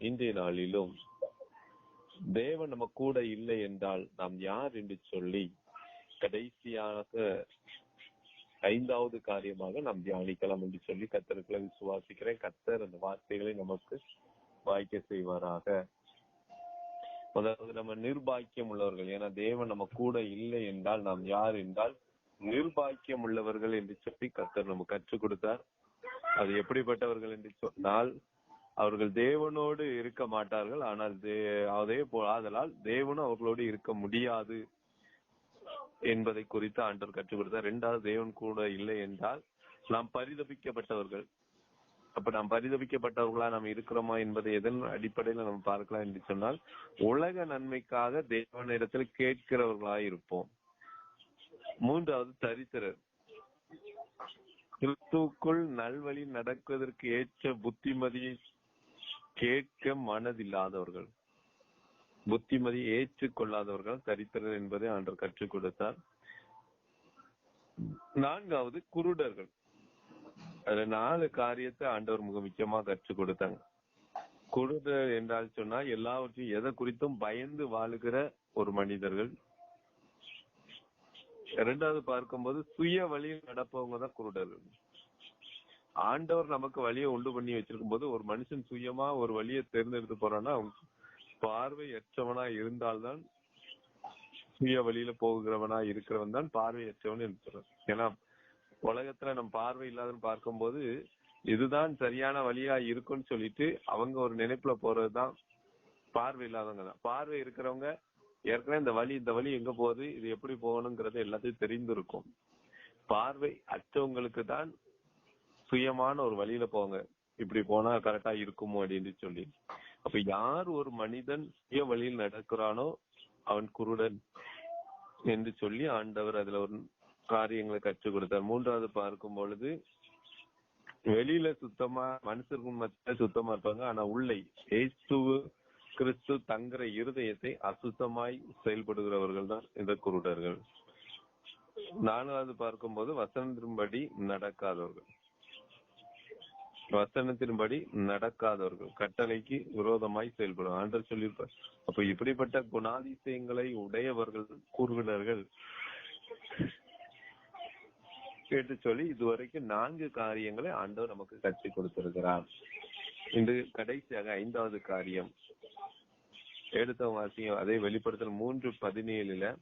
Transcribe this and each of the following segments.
இன்றைய நாளிலும் தேவன் நம்ம கூட இல்லை என்றால் நாம் யார் என்று சொல்லி கடைசியாக ஐந்தாவது காரியமாக நாம் தியானிக்கலாம் என்று சொல்லி கத்தருக்குள்ள விசுவாசிக்கிறேன். கத்தர் அந்த வார்த்தைகளை நமக்கு வாய்க்க செய்வாராக. அதாவது நம்ம நிர்பாக்கியம் உள்ளவர்கள் ஏன்னா தேவன் நம்ம கூட இல்லை என்றால் நாம் யார் என்றால் நிர்பாக்கியம் உள்ளவர்கள் என்று சொல்லி கத்தர் நம்ம கற்றுக் கொடுத்தார். அது எப்படிப்பட்டவர்கள் என்று சொன்னால் அவர்கள் தேவனோடு இருக்க மாட்டார்கள். ஆனால் தே- அதே போல் ஆதலால் தேவனும் அவர்களோடு இருக்க முடியாது என்பதை குறித்து ஆண்டவர் கற்றுக் கொடுத்தார். இரண்டாவது தேவன் கூட இல்லை என்றால் நாம் பரிதபிக்கப்பட்டவர்கள். அப்ப நாம் பரிதபிக்கப்பட்டவர்களா நாம் இருக்கிறோமா என்பதை எதன் அடிப்படையில நம்ம பார்க்கலாம் என்று சொன்னால் உலக நன்மைக்காக தேவனிடத்தில் கேட்கிறவர்களா இருப்போம். மூன்றாவது தரித்திரர். கிறிஸ்துவுக்குள் நல்வழி நடக்குவதற்கு ஏற்ற புத்திமதியை கேட்க மனதில்லாதவர்கள். புத்திமதி ஏற்றுக்கொள்ளாதவர்கள் தரித்திரர் என்பதை ஆண்டவர் கற்றுக் கொடுத்தார். நான்காவது குருடர்கள். அதுல நாலு காரியத்தை ஆண்டவர் மிக முக்கியமா கற்றுக் கொடுத்தாங்க. குருடர் என்றால் சொன்னா எல்லாவற்றையும் எதை குறித்தும் பயந்து வாழுகிற ஒரு மனிதர்கள். இரண்டாவது பார்க்கும்போது சுய வழியில் நடப்பவங்க தான் குருடர்கள். ஆண்டவர் நமக்கு வழியை உண்டு பண்ணி வச்சிருக்கும் போது ஒரு மனுஷன் சுயமா ஒரு வழியை தேர்ந்தெடுத்து போறான்னா பார்வை பார்வையற்றவனா இருந்தால்தான் சுய வழியில போகிறவனா இருக்கிறவன் தான் பார்வையற்றவன் இருக்கிறான் ஏன்னா உலகத்துல நம்ம பார்வை இல்லாதன்னு பார்க்கும்போது இதுதான் சரியான வழியா இருக்கும்னு சொல்லிட்டு அவங்க ஒரு நினைப்புல போறதுதான் பார்வை இல்லாதவங்க தான். பார்வை இருக்கிறவங்க ஏற்கனவே இந்த வழி இந்த வழி எங்க போகுது இது எப்படி போகணுங்கிறது எல்லாத்தையும் தெரிந்திருக்கும். பார்வை அற்றவங்களுக்கு தான் சுயமான ஒரு வழியில போங்க. இப்படி போனா கரெக்டா இருக்குமோ அப்படின்னு சொல்லி. அப்ப யார் ஒரு மனிதன் சுய வழியில் நடக்கிறானோ அவன் குருடன் என்று சொல்லி ஆண்டவர் அதுல ஒரு காரியங்களை கற்றுக் கொடுத்தார். மூன்றாவது பார்க்கும் பொழுது வெளியில சுத்தமா மனுஷருக்கு மத்திய சுத்தமா இருப்பாங்க. ஆனா உள்ளே ஏசு கிறிஸ்து தங்குற இருதயத்தை அசுத்தமாய் செயல்படுகிறவர்கள் தான் இந்த குருடர்கள். நாலாவது பார்க்கும்போது வசனத்தின்படி நடக்காதவர்கள். வசனத்தின்படி நடக்காதவர்கள் கட்டளைக்கு விரோதமாய் செயல்படும். ஆண்டர் சொல்லியிருப்பார். அப்ப இப்படிப்பட்ட குணாதிசயங்களை உடையவர்கள் கூறுகிறார்கள் கேட்டு சொல்லி இதுவரைக்கும் நான்கு காரியங்களை ஆண்டவர் நமக்கு கற்றுக் கொடுத்திருக்கிறார். இன்று கடைசியாக ஐந்தாவது காரியம். எடுத்த வாசியம் அதே வெளிப்படுத்தல் மூன்று பதினேழுல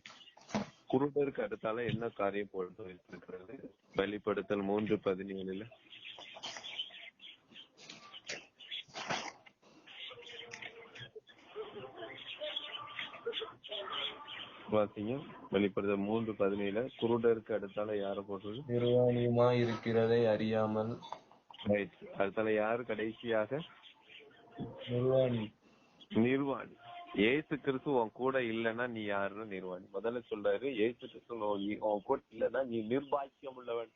குருடருக்கு அடுத்தால என்ன காரியம் போட்டு வைத்திருக்கிறது வெளிப்படுத்தல் மூன்று பதினேழுல வாசிங்க வெளிப்படுத்தல் மூன்று பதினேழுல குருடருக்கு அடுத்தால யார போட்டது நிர்வாணியுமாய் இருக்கிறதை அறியாமல் அடுத்தால யாரு கடைசியாக? நிர்வாணி. நிர்வாணி. ஏசு கிறிஸ்து உன் கூட இல்லைன்னா நீ யாருன்னு நிர்வாணி. முதல்ல சொல்றாரு ஏசு கிறிஸ்து உன் உன் கூட இல்லைன்னா நீ நிர்பாக்கியம் உள்ளவன்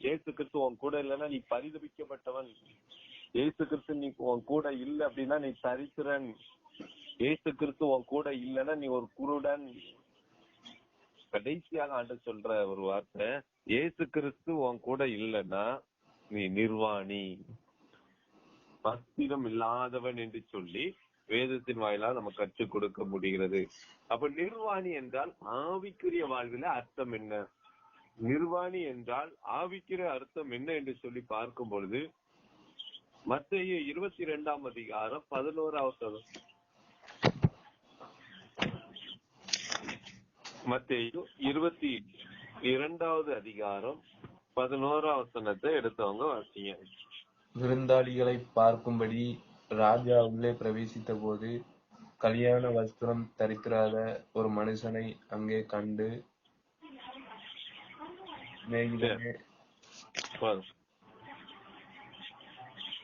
ஏசு கிறிஸ்து உன் கூட இல்லைன்னா நீ பரிதபிக்கப்பட்டவன். ஏசு கிறிஸ்து நீ உன் கூட இல்ல அப்படின்னா நீ தரித்திரன். ஏசு கிறிஸ்து உன் கூட இல்லைன்னா நீ ஒரு குருடன். கடைசியாக ஆண்டு சொல்ற ஒரு வார்த்தை ஏசு கிறிஸ்து உன் கூட இல்லைன்னா நீ நிர்வாணி. பஸ்திரம் இல்லாதவன் என்று சொல்லி வேதத்தின் வாயிலாக நம்ம கற்றுக் கொடுக்க முடிகிறது. அப்ப நிர்வாணி என்றால் ஆவிக்குரிய வாழ்வில அர்த்தம் என்ன? நிர்வாணி என்றால் ஆவிக்கிற அர்த்தம் என்ன என்று சொல்லி பார்க்கும் பொழுது மத்திய இருபத்தி இரண்டாம் அதிகாரம் பதினோராவது மத்திய இருபத்தி இரண்டாவது அதிகாரம் பதினோராம் வசனத்தை எடுத்தவங்க வாசிங்க விருந்தாளிகளை பார்க்கும்படி ராஜா உள்ளே பிரவேசித்த போது கல்யாண வஸ்திரம் தரித்திராத ஒரு மனுஷனை அங்கே கண்டு.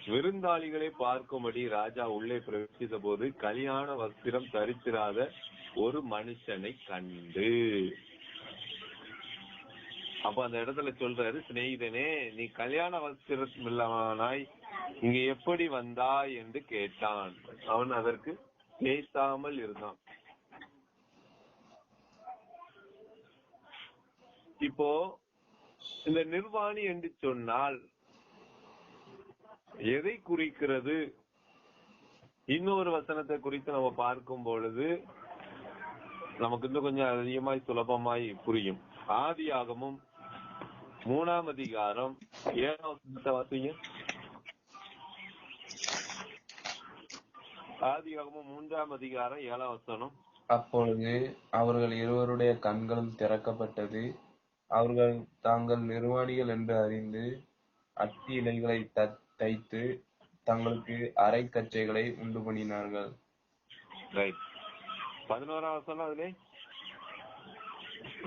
விருந்தாளிகளை பார்க்கும்படி ராஜா உள்ளே பிரவேசித்த போது கல்யாண வஸ்திரம் தரித்திராத ஒரு மனுஷனை கண்டு. அப்ப அந்த இடத்துல சொல்றாரு சிநேகிதனே நீ கல்யாண வஸ்திரம் இல்லாமனாய் இங்க எப்படி வந்தாய்? என்று கேட்டான். அவன் அதற்கு பேசாமல் இருந்தான். இப்போ இந்த நிர்வாணி என்று சொன்னால் எதை குறிக்கிறது? இன்னொரு வசனத்தை குறித்து நம்ம பார்க்கும் பொழுது நமக்கு இன்னும் கொஞ்சம் அதிகமாய் சுலபமாய் புரியும். ஆதியாகமும் மூணாம் அதிகாரம் ஏழாம் வசனத்தை வாசிங்க. ஆதியாகமும் மூன்றாம் அதிகாரம் ஏழாம் வசனம். அப்பொழுது அவர்கள் இருவருடைய கண்களும் திறக்கப்பட்டது. அவர்கள் தாங்கள் நிர்வாணிகள் என்று அறிந்து அத்தி இலைகளை தைத்து தங்களுக்கு அரைக்கச்சைகளை உண்டு பண்ணினார்கள். ரைட் பதினோராம் வசனம் அதுலே?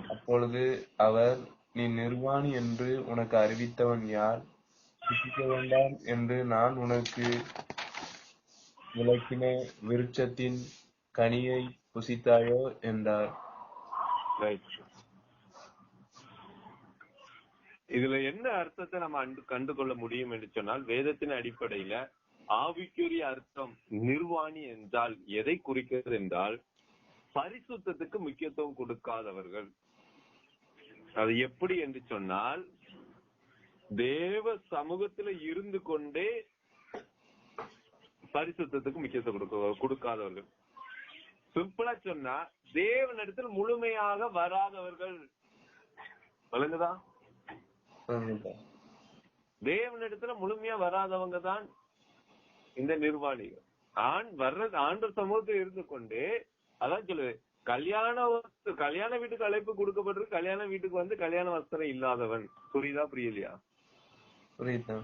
அப்பொழுது அவர் நீ நிர்வாணி என்று உனக்கு அறிவித்தவன் யார்? புசிக்க வேண்டாம் என்று நான் உனக்கு விளக்கின விருட்சத்தின் கனியை புசித்தாயோ? என்றார். இதுல என்ன அர்த்தத்தை நம்ம அண்டு கண்டு கொள்ள முடியும் என்று சொன்னால் வேதத்தின் அடிப்படையில ஆவிக்குரிய அர்த்தம் நிர்வாணி என்றால் எதை குறிக்கிறது என்றால் பரிசுத்தத்துக்கு முக்கியத்துவம் கொடுக்காதவர்கள். அது எப்படி என்று சொன்னால் தேவ சமூகத்துல இருந்து கொண்டே பரிசுத்தத்துக்கு முக்கியத்துவம் கொடுக்க கொடுக்காதவர்கள். சிம்பிளா சொன்னா தேவனிடத்தில் முழுமையாக வராதவர்கள். விளங்குதா? தேவனிடத்துல முழுமையா வராதவங்க தான் இந்த நிர்வாணிகள். ஆண் வர்றது ஆண்டு சமூகத்தில் இருந்து கொண்டு அதான் சொல்லுது கல்யாண வஸ்து கல்யாண வீட்டுக்கு அழைப்பு கொடுக்கப்பட்டிருக்கு கல்யாண வீட்டுக்கு வந்து கல்யாண வஸ்திரம் இல்லாதவன். புரியுதா புரியலையா? புரியுதா.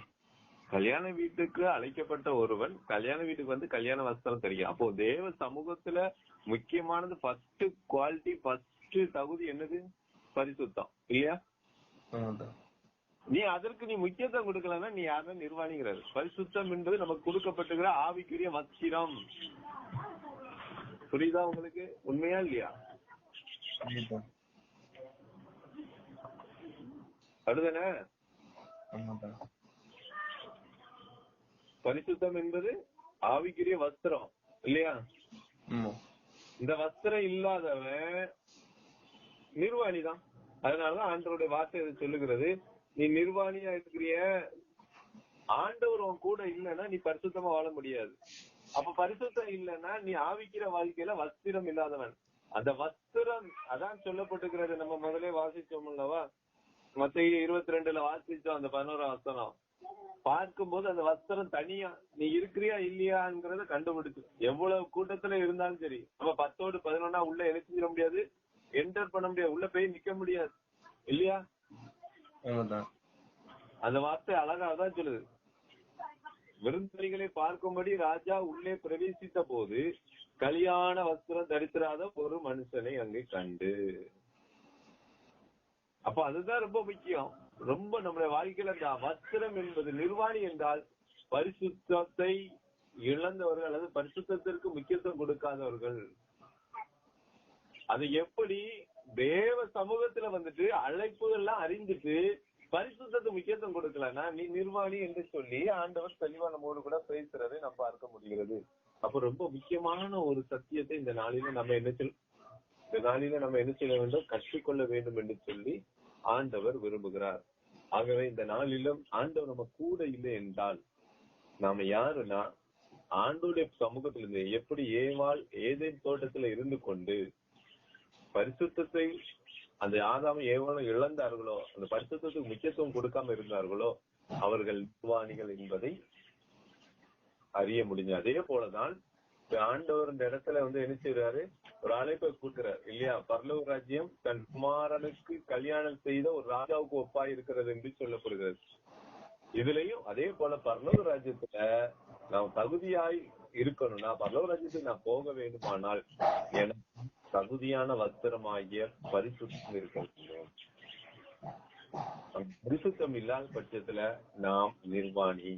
கல்யாண வீட்டுக்கு அழைக்கப்பட்ட ஒருவன் கல்யாண வீட்டுக்கு வந்து கல்யாண வஸ்திரம் தெரியும் அப்போ தேவ சமூகத்துல முக்கியமானது ஃபர்ஸ்ட் குவாலிட்டி ஃபர்ஸ்ட் தகுதி என்னது? பரிசுத்தம். இல்லையா. நீ அதற்கு நீ முக்கியத்துவம் கொடுக்கலன்னா நீ யாரும் நிர்வாணிங்கிறாரு பரிசுத்தம் என்பது நமக்கு கொடுக்கப்பட்டிருக்கிற ஆவிக்குரிய வஸ்திரம். புரியுதா உங்களுக்கு? உண்மையா இல்லையா? ஆமாடா. பரிசுத்தம் என்பது ஆவிக்குரிய வஸ்திரம் இல்லையா. இந்த வஸ்திரம் இல்லாதவன் நிர்வாணிதான். அதனாலதான் ஆண்டவருடைய வார்த்தை இதை சொல்லுகிறது. நீ நிர்வாணியா இருக்கிறிய? ஆண்டவர் உன் கூட இல்லைன்னா நீ பரிசுத்தமா வாழ முடியாது. அப்ப பரிசுத்தம் இல்லைன்னா நீ ஆவிக்கிற வாழ்க்கையில வஸ்திரம் இல்லாதவன். அந்த வஸ்திரம் அதான் சொல்லப்பட்டிருக்கிறது நம்ம முதலே வாசிச்சோம் அல்லவா? மத்திய இருபத்தி ரெண்டுல வாசிச்சோம் அந்த பதினோராம் வசனம். பார்க்கும்போது அந்த வஸ்திரம் தனியா நீ இருக்கிறியா இல்லையாங்கிறத கண்டுபிடிச்சு. எவ்வளவு கூட்டத்துல இருந்தாலும் சரி. நம்ம பத்தோடு பதினொன்னா உள்ள எழுச்சிட முடியாது என்டர் பண்ண முடியாது உள்ள போய் நிக்க முடியாது. இல்லையா. அந்த வார்த்தை அழகா தான் சொல்லுது. விருந்தளிகளை பார்க்கும்படி ராஜா உள்ளே பிரவேசித்த போது கல்யாண வஸ்திரம் தரித்திராத ஒரு மனுஷனை அங்கே கண்டு. அப்ப அதுதான் ரொம்ப முக்கியம். ரொம்ப நம்முடைய வாழ்க்கையில இந்த வஸ்திரம் என்பது நிர்வாணி என்றால் பரிசுத்தத்தை இழந்தவர்கள் அல்லது பரிசுத்தத்திற்கு முக்கியத்துவம் கொடுக்காதவர்கள். அது எப்படி தேவ சமூகத்துல வந்துட்டு அழைப்புகள்லாம் அறிந்துட்டு பரிசுத்தத்தை முக்கியத்துவம் கொடுக்கலன்னா நீ நிர்வாணி என்று சொல்லி ஆண்டவர் தெளிவா நம்மோடு கூட பேசுறதை நம்ம பார்க்க முடிகிறது. அப்ப ரொம்ப முக்கியமான ஒரு சத்தியத்தை இந்த நாளில நம்ம என்ன சொல் இந்த நாளில நம்ம என்ன செய்ய வேண்டும்? கற்றுக்கொள்ள வேண்டும் என்று சொல்லி ஆண்டவர் விரும்புகிறார். ஆகவே இந்த நாளிலும் ஆண்டவர் நம்ம கூட இல்லை என்றால் நாம யாருன்னா ஆண்டோடைய சமூகத்திலிருந்து எப்படி ஏவாள் ஏதேன் தோட்டத்துல இருந்து கொண்டு பரிசுத்தத்தை அந்த ஆதாம ஏவனும் இழந்தார்களோ அந்த பரிசுத்தத்துக்கு முக்கியத்துவம் கொடுக்காம இருந்தார்களோ அவர்கள் நிர்வாணிகள் என்பதை அறிய முடிஞ்சு அதே போலதான் ஆண்டவர் இந்த இடத்துல வந்து என்ன செய்யறாரு ஒரு அழைப்பை கூட்டுறார் இல்லையா? பரலோக ராஜ்யம் தன் குமாரனுக்கு கல்யாணம் செய்த ஒரு ராஜாவுக்கு ஒப்பாய் இருக்கிறது என்று சொல்லப்படுகிறது. இதுலயும் அதே போல பரலோக ராஜ்யத்துல நாம் தகுதியாய் இருக்கணும்னா பரலோக ராஜ்யத்துக்கு நான் போக வேண்டுமானால் எனக்கு தகுதியான வஸ்திரமாகிய பரிசுத்தம் இருக்க வேண்டும் பரிசுத்தம் இல்லாத பட்சத்துல நாம் நிர்வாணி.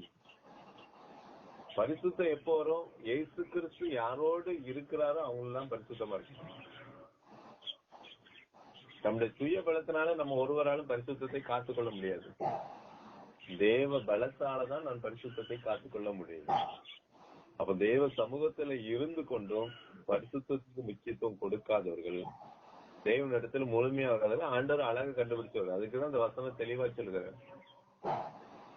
பரிசுத்தம் எப்போ வரும்? இயேசு கிறிஸ்து யாரோடு இருக்கிறாரோ அவங்க பரிசுத்தமா இருக்கு நம்முடைய சுய பலத்தினால நம்ம ஒருவராலும் பரிசுத்தத்தை காத்துக்கொள்ள முடியாது. தேவ பலத்தாலதான் நான் பரிசுத்தத்தை காத்துக்கொள்ள முடியும். அப்ப தேவ சமூகத்துல இருந்து கொண்டும் பரிசுத்தத்துக்கு முக்கியத்துவம் கொடுக்காதவர்கள் தேவனிடத்துல முழுமையாகாதவர்கள் ஆண்டவர் அழகு கண்டுபிடிச்சவர். அதுக்குதான் அந்த வசனம் தெளிவா சொல்கிறார்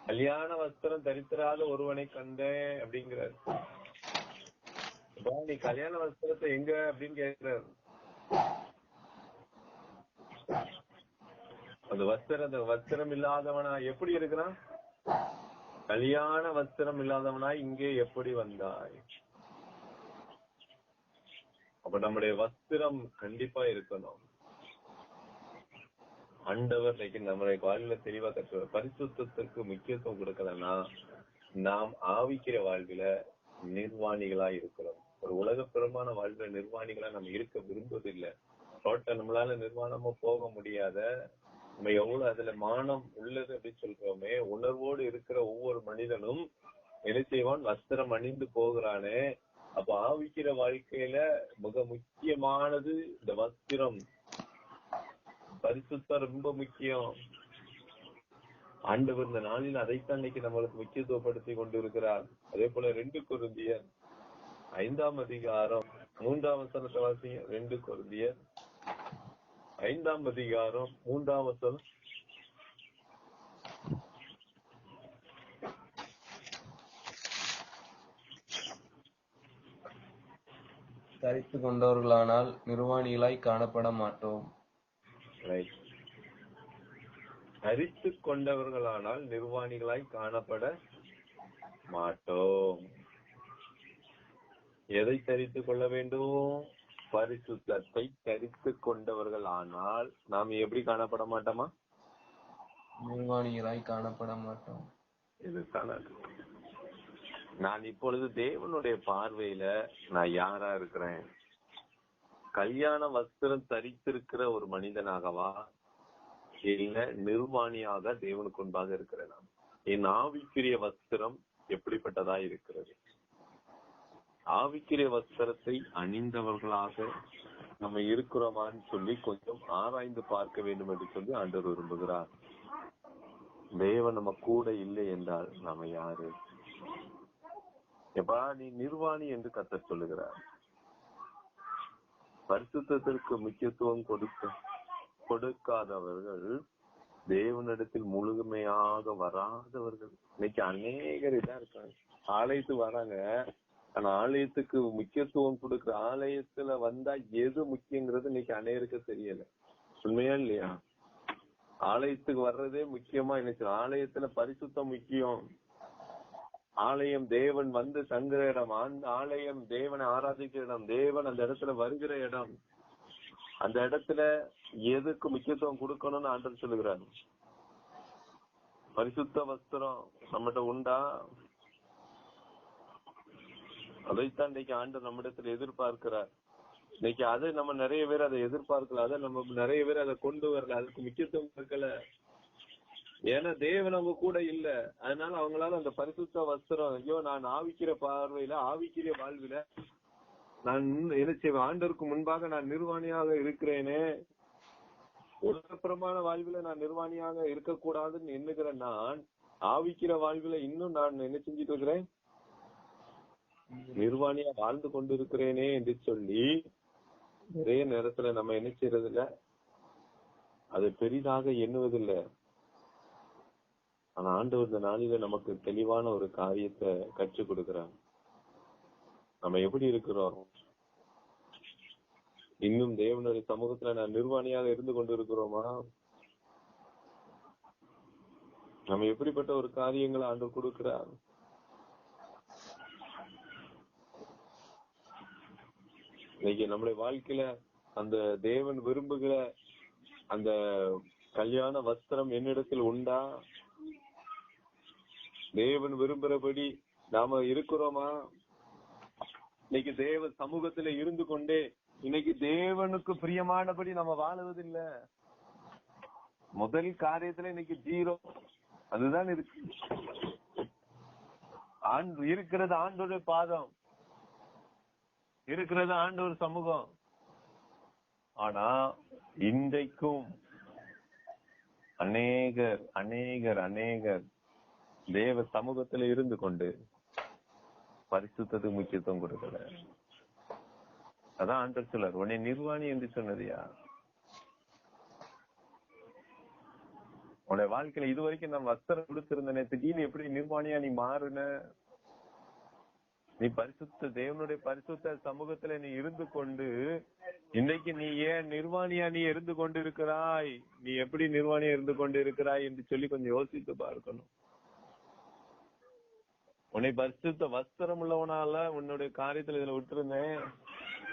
கல்யாண வஸ்திரம் தரித்திராத ஒருவனை கண்டேன் அப்படிங்கிறார். நீ கல்யாண வஸ்திரத்தை எங்க அப்படின்னு கேட்கிறார். அந்த வஸ்திரம் வஸ்திரம் இல்லாதவனா எப்படி இருக்கிறான்? கல்யாண வஸ்திரம் இல்லாதவனா இங்கே எப்படி வந்தாய்? அப்ப நம்முடைய வஸ்திரம் கண்டிப்பா இருக்கணும். ஆண்டவர் நம்முடைய நம்மளுடைய தெளிவா கற்றுவார் பரிசுத்திற்கு முக்கியத்துவம் கொடுக்கலன்னா நாம் ஆவிக்கிற வாழ்வில நிர்வாணிகளா இருக்கிறோம். ஒரு உலக பெருமான வாழ்வில நிர்வாணிகளா நம்ம இருக்க விரும்புவதில்லை. ரோட்ட நம்மளால நிர்வாணமா போக முடியாத நம்ம எவ்வளவு அதுல மானம் உள்ளது அப்படின்னு சொல்றோமே உணர்வோடு இருக்கிற ஒவ்வொரு மனிதனும் என்ன செய்வான்? வஸ்திரம் அணிந்து போகிறானே அப்ப ஆவிக்கிற வாழ்க்கையில மிக முக்கியமானது இந்த வஸ்திரம். பரிசுத்தம் ரொம்ப முக்கியம். ஆண்டவர் இந்த நாளில் அதைத்தான் இன்னைக்கு நம்மளுக்கு முக்கியத்துவப்படுத்தி கொண்டிருக்கிறார். அதே போல ரெண்டு குருந்தியர் ஐந்தாம் அதிகாரம் மூன்றாம் வசனத்தை வாசிங்க. ரெண்டு குருந்தியர் ஐந்தாம் அதிகாரம் மூன்றாம் வசனம். தரித்து கொண்டவர்களானால் நிர்வாணிகளாய் காணப்பட மாட்டோம். தரித்து கொண்டவர்களானால் நிர்வாணிகளாய் காணப்பட மாட்டோம். எதை தரித்து கொள்ள வேண்டும்? பரிசுத்தத்தை தரித்து கொண்டவர்கள் ஆனால் நாம் எப்படி காணப்பட மாட்டோமா? நிர்வாணிகளாய் காணப்பட மாட்டோம். இதுதான். நான் இப்பொழுது தேவனுடைய பார்வையில நான் யாரா இருக்கிறேன்? கல்யாண வஸ்திரம் தரித்திருக்கிற ஒரு மனிதனாகவா? இல்ல நிர்வாணியாக தேவனுக்கு முன்பாக இருக்கிறேன்? நான் என் ஆவிக்குரிய வஸ்திரம் எப்படிப்பட்டதா இருக்கிறது? ஆவிக்குரிய வஸ்திரத்தை அணிந்தவர்களாக நம்ம இருக்கிறோமான்னு சொல்லி கொஞ்சம் ஆராய்ந்து பார்க்க வேண்டும் என்று சொல்லி ஆண்டவர் விரும்புகிறார். தேவன் நம்ம கூட இல்லை என்றால் நாம யாரு? எப்பா நீ நிர்வாணி என்று கத்தர் சொல்லுகிறார். பரிசுத்திற்கு முக்கியத்துவம் கொடுக்க கொடுக்காதவர்கள் தேவனிடத்தில் முழுமையாக வராதவர்கள். இன்னைக்கு அநேகர் இதா இருக்காங்க. ஆலயத்துக்கு வராங்க. ஆனா ஆலயத்துக்கு முக்கியத்துவம் கொடுக்குற ஆலயத்துல வந்தா எது முக்கியங்கிறது இன்னைக்கு அநேகருக்கு தெரியல. உண்மையா இல்லையா? ஆலயத்துக்கு வர்றதே முக்கியமா? இன்னைக்கு ஆலயத்துல பரிசுத்தம் முக்கியம். ஆலயம் தேவன் வந்து தங்குற இடம். அந்த ஆலயம் தேவனை ஆராதிக்கிற இடம். தேவன் அந்த இடத்துல வருகிற இடம். அந்த இடத்துல எதுக்கு முக்கியத்துவம் கொடுக்கணும்னு ஆண்டர் சொல்லுகிறாரு. பரிசுத்த வஸ்திரம் நம்மகிட்ட உண்டா? அதைத்தான் இன்னைக்கு ஆண்டர் நம்மிடத்துல எதிர்பார்க்கிறார். இன்னைக்கு அதை நம்ம நிறைய பேர் அதை எதிர்பார்க்கல. அதை நம்ம நிறைய பேர் அதை கொண்டு வரல. அதுக்கு முக்கியத்துவம் கொடுக்கல. ஏன்னா தேவன் அவங்க கூட இல்ல. அதனால அவங்களால அந்த பரிசுத்த வஸ்திரம் ஐயோ நான் ஆவிக்கிற பார்வையில ஆவிக்கிற வாழ்வில நான் என்ன செய்வேன்? ஆண்டருக்கு முன்பாக நான் நிர்வாணியாக இருக்கிறேனே. உலகப்புறமான வாழ்வில நான் நிர்வாணியாக இருக்கக்கூடாதுன்னு எண்ணுகிற நான் ஆவிக்கிற வாழ்வில இன்னும் நான் என்ன செஞ்சிட்டு இருக்கிறேன்? நிர்வாணியா வாழ்ந்து கொண்டிருக்கிறேனே என்று சொல்லி நிறைய நேரத்துல நம்ம என்ன செய்யறது இல்ல அதை பெரிதாக எண்ணுவதில்ல. ஆனா ஆண்டவர் இந்த நாளில நமக்கு தெளிவான ஒரு காரியத்தை கற்றுக் கொடுக்கிறார். நம்ம எப்படி இருக்கிறோம்? இன்னும் தேவனுடைய சமூகத்துல நான் நிர்வாணியாக இருந்து கொண்டு இருக்கிறோமா நம்ம எப்படிப்பட்ட ஒரு காரியங்களை ஆண்டு கொடுக்கிறார்? இன்னைக்கு நம்முடைய வாழ்க்கையில அந்த தேவன் விரும்புகிற அந்த கல்யாண வஸ்திரம் என்னிடத்தில் உண்டா? தேவன் விரும்புறபடி நாம இருக்கிறோமா? இன்னைக்கு தேவ சமூகத்துல இருந்து கொண்டே இன்னைக்கு தேவனுக்கு பிரியமானபடி நம்ம வாழுவதில்ல. முதல் காரியத்துல இன்னைக்கு ஜீரோ. அதுதான் இருக்கு. ஆண்டு இருக்கிறது ஆண்டோட பாதம். இருக்கிறது ஆண்டோர் சமூகம். ஆனா இன்றைக்கும் அநேகர் அநேகர் அநேகர் தேவ சமூகத்துல இருந்து கொண்டு பரிசுத்தத்துக்கு முக்கியத்துவம் கொடுக்கல. அதான் ஆண்டர் சொல்லார் உன்னை நிர்வாணி என்று சொன்னதியா யார்? உன்னுடைய வாழ்க்கையில இது வரைக்கும் நான் வஸ்திரம் கொடுத்திருந்தனே திடீர்னு எப்படி நிர்வாணியா நீ மாறுன? நீ பரிசுத்த தேவனுடைய பரிசுத்த சமூகத்துல நீ இருந்து கொண்டு இன்னைக்கு நீ ஏன் நிர்வாணியா நீ இருந்து கொண்டு இருக்கிறாய் நீ எப்படி நிர்வாணியா இருந்து கொண்டு இருக்கிறாய் என்று சொல்லி கொஞ்சம் யோசித்து பார்க்கணும். உன்னை பரிசுத்த வஸ்திரம் உள்ளவனால உன்னுடைய காரியத்துல இதுல விட்டுருந்தேன்.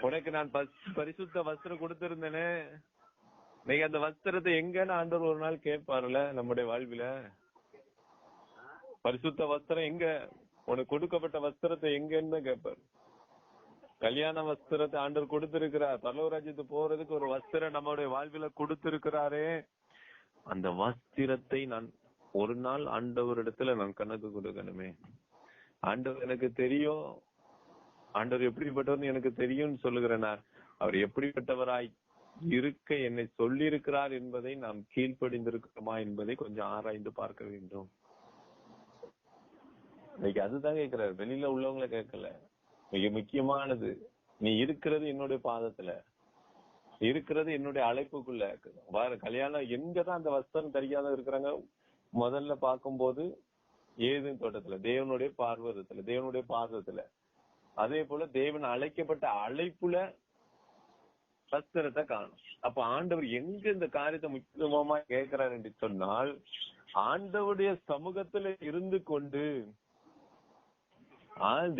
உனக்கு நான் பரிசுத்த வஸ்திரம் கொடுத்திருந்தேனே. நீங்க அந்த வஸ்திரத்தை எங்கன்னு ஆண்டவர் ஒரு நாள் கேட்பாருல நம்முடைய வாழ்வில. பரிசுத்த வஸ்திரம் எங்க? உனக்கு கொடுக்கப்பட்ட வஸ்திரத்தை எங்கன்னு தான் கேட்பாரு. கல்யாண வஸ்திரத்தை ஆண்டவர் கொடுத்திருக்கிறார். பரலோராஜ்யத்துக்கு போறதுக்கு ஒரு வஸ்திரம் நம்மளுடைய வாழ்வில கொடுத்திருக்கிறாரே. அந்த வஸ்திரத்தை நான் ஒரு நாள் ஆண்டவரிடத்துல நான் கணக்கு கொடுக்கணுமே. ஆண்டவர் எனக்கு தெரியும். ஆண்டவர் எப்படிப்பட்டவர் எனக்கு தெரியும்னு சொல்லுகிறனார் அவர் எப்படிப்பட்டவராய் இருக்க என்னை சொல்லியிருக்கிறார் என்பதை நாம் கீழ்ப்படிந்திருக்கிறோமா என்பதை கொஞ்சம் ஆராய்ந்து பார்க்க வேண்டும். இன்னைக்கு அதுதான் கேட்கிறார். வெளியில உள்ளவங்களை கேட்கல. மிக முக்கியமானது நீ இருக்கிறது என்னுடைய பாதத்துல. இருக்கிறது என்னுடைய அழைப்புக்குள்ள. வார கல்யாணம் எங்கதான் அந்த வஸ்திரம் தெரியாத இருக்கிறாங்க முதல்ல பார்க்கும்போது ஏதும் தோட்டத்துல தேவனுடைய பார்வதத்துல தேவனுடைய பாதத்துல. அதே போல தேவன் அழைக்கப்பட்ட அழைப்புல சஸ்திரத்தை காணும். அப்ப ஆண்டவர் எங்க இந்த காரியத்தை முக்கியமா கேட்கிறார் என்று சொன்னால் ஆண்டவருடைய சமூகத்துல இருந்து கொண்டு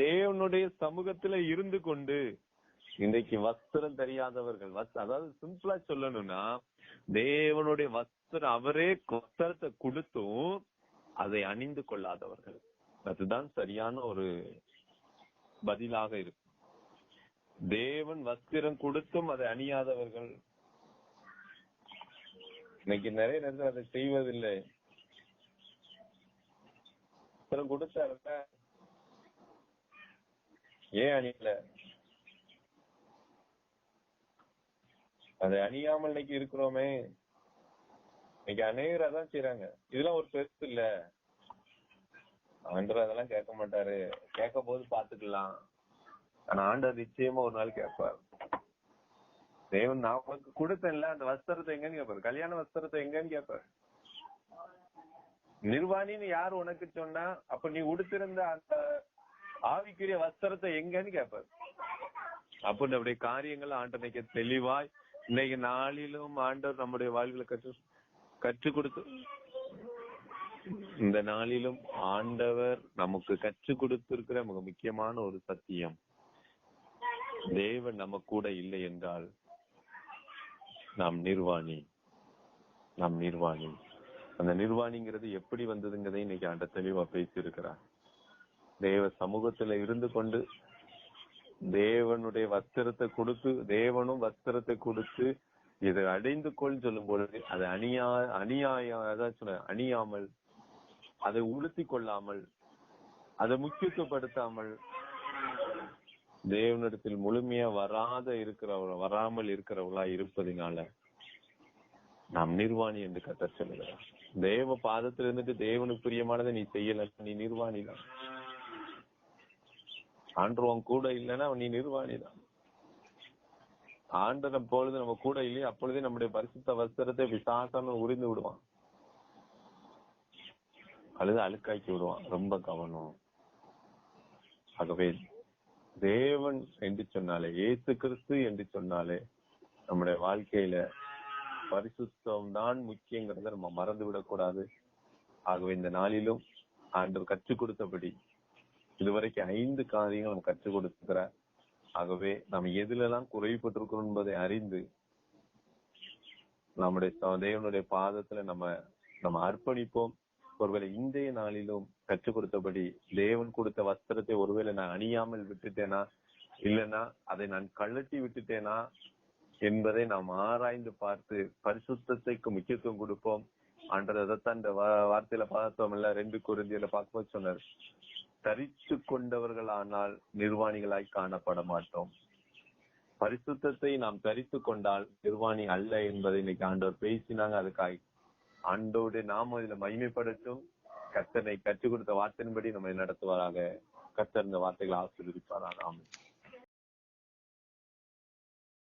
தேவனுடைய சமூகத்துல இருந்து கொண்டு இன்னைக்கு வஸ்திரம் தெரியாதவர்கள் அதாவது சிம்பிளா சொல்லணும்னா தேவனுடைய வஸ்திரம் அவரே வஸ்திரத்தை கொடுத்தும் அதை அணிந்து கொள்ளாதவர்கள். அதுதான் சரியான ஒரு பதிலாக இருக்கும். தேவன் வஸ்திரம் கொடுத்தும் அதை அணியாதவர்கள். இன்னைக்கு நிறைய நேரத்தில் அதை செய்வதில்லை. வஸ்திரம் கொடுத்தாருல ஏன் அணியல? அதை அணியாமல் இன்னைக்கு இருக்கிறோமே. இன்னைக்கு அநேகர் அதான் செய்யறாங்க இதெல்லாம் ஒரு பெருசு இல்ல. ஆண்டவர் அதெல்லாம் கேட்க மாட்டாரு. கேட்க போது பாத்துக்கலாம் ஆனா ஆண்டவர் நிச்சயமா ஒரு நாள் கேட்பார். தேவன் நான் உனக்கு கொடுத்தேன்ல அந்த வஸ்திரத்தை எங்கன்னு கேட்பாரு. கல்யாண வஸ்திரத்தை எங்கன்னு கேட்பாரு. நிர்வாணின்னு யார் உனக்கு சொன்னா அப்ப நீ உடுத்திருந்த அந்த ஆவிக்குரிய வஸ்திரத்தை எங்கன்னு கேட்பாரு. அப்ப நம்முடைய காரியங்கள் ஆண்டனைக்கு தெளிவாய் இன்னைக்கு நாளிலும் ஆண்டவர் நம்முடைய வாழ்வில் கற்று கற்றுக் கொடுத்து இந்த நாளிலும் ஆண்டவர் நமக்கு கற்றுக் கொடுத்திருக்கிற மிக முக்கியமான ஒரு சத்தியம். தேவன் நம்ம கூட இல்லை என்றால் நாம் நிர்வாணி. நாம் நிர்வாணி. அந்த நிர்வாணிங்கிறது எப்படி வந்ததுங்கிறதை இன்னைக்கு ஆண்ட தெளிவா பேசியிருக்கிறார். தேவ சமூகத்துல இருந்து கொண்டு தேவனுடைய வஸ்திரத்தை கொடுத்து தேவனும் வஸ்திரத்தை கொடுத்து இதை அடைந்து கொள் சொல்லும் பொழுது அதை அணியா அணியாய அதான் சொன்ன அணியாமல் அதை உளுத்தி கொள்ளாமல் அதை முக்கியத்துவப்படுத்தாமல் தேவனிடத்தில் முழுமையா வராத இருக்கிறவள வராமல் இருக்கிறவளா இருப்பதினால நாம் நிர்வாணி என்று கத்தர் சொல்லுகிறார். தேவ பாதத்தில் இருந்துட்டு தேவனுக்கு பிரியமானதை நீ செய்யல நீ நிர்வாணி தான். ஆண்டவன் கூட இல்லைன்னா நீ நிர்வாணி தான். ஆண்டர் பொழுது நம்ம கூட இல்லையே அப்பொழுதே நம்முடைய பரிசுத்த வஸ்திரத்தை விசாசம் உறிந்து விடுவான். அல்லது அழுக்காக்கி விடுவான். ரொம்ப கவனம். ஆகவே தேவன் என்று சொன்னாலே ஏசு கிறிஸ்து என்று சொன்னாலே நம்முடைய வாழ்க்கையில பரிசுத்தம் தான் முக்கியங்கிறத நம்ம மறந்து விடக்கூடாது. ஆகவே இந்த நாளிலும் ஆண்டவர் கற்றுக் கொடுத்தபடி இதுவரைக்கும் ஐந்து காரியங்கள் நம்ம கற்றுக் கொடுத்துக்கிறார் ஆகவே நம்ம எதுலெல்லாம் குறைவுபட்டிருக்கிறோம் என்பதை அறிந்து நம்முடைய தேவனுடைய பாதத்துல நம்ம நம்ம அர்ப்பணிப்போம். ஒருவேளை இன்றைய நாளிலும் கற்றுக் கொடுத்தபடி தேவன் கொடுத்த வஸ்திரத்தை ஒருவேளை நான் அணியாமல் விட்டுட்டேனா? இல்லைன்னா அதை நான் கழட்டி விட்டுட்டேனா? என்பதை நாம் ஆராய்ந்து பார்த்து பரிசுத்தத்தைக்கு முக்கியத்துவம் கொடுப்போம். அன்றதான் இந்த வார்த்தையில பார்த்தோம் இல்ல? ரெண்டு குருந்தியில பார்க்கும்போது சொன்னார். தரித்து கொண்டவர்களானால் நிர்வாணிகளாய் காணப்பட மாட்டோம். பரிசுத்தத்தை நாம் தரித்து கொண்டால் நிர்வாணி அல்ல என்பதை இன்னைக்கு ஆண்டவர் பேசினாங்க. அதுக்காக ஆண்டோடு நாம இதுல மகிமைப்படட்டும். கர்த்தனை கற்றுக் கொடுத்த வார்த்தையின்படி நம்மை நடத்துவாராக. கர்த்தர் இந்த வார்த்தைகளை ஆசீர்வதிப்பாராக. ஆமென்.